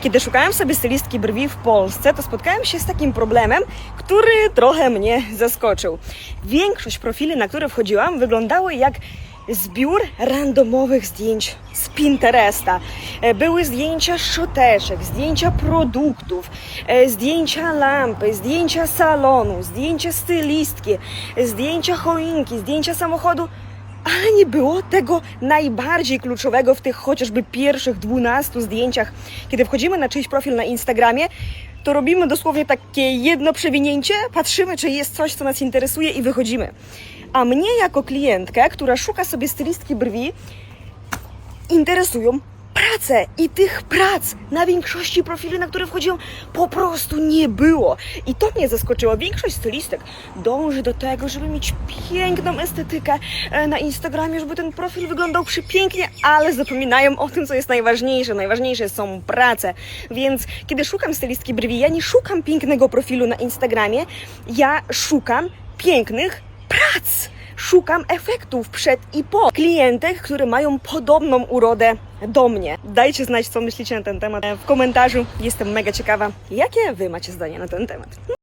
Kiedy szukałem sobie stylistki brwi w Polsce, to spotkałem się z takim problemem, który trochę mnie zaskoczył. Większość profili, na które wchodziłam, wyglądały jak zbiór randomowych zdjęć z Pinteresta. E, Były zdjęcia szczoteczek, zdjęcia produktów, e, zdjęcia lampy, zdjęcia salonu, zdjęcia stylistki, e, zdjęcia choinki, zdjęcia samochodu ale nie było tego najbardziej kluczowego w tych chociażby pierwszych 12 zdjęciach. Kiedy wchodzimy na czyjś profil na Instagramie, to robimy dosłownie takie jedno przewinięcie, patrzymy, czy jest coś, co nas interesuje i wychodzimy. A mnie jako klientkę, która szuka sobie stylistki brwi, interesują prace i tych prac na większości profili, na które wchodziłam, po prostu nie było. I to mnie zaskoczyło. Większość stylistek dąży do tego, żeby mieć piękną estetykę e, na Instagramie, żeby ten profil wyglądał przepięknie, ale zapominają o tym, co jest najważniejsze. Najważniejsze są prace. Więc kiedy szukam stylistki brwi, ja nie szukam pięknego profilu na Instagramie, ja szukam pięknych prac szukam efektów przed i po klientek, które mają podobną urodę do mnie. Dajcie znać, co myślicie na ten temat w komentarzu. Jestem mega ciekawa, jakie wy macie zdanie na ten temat.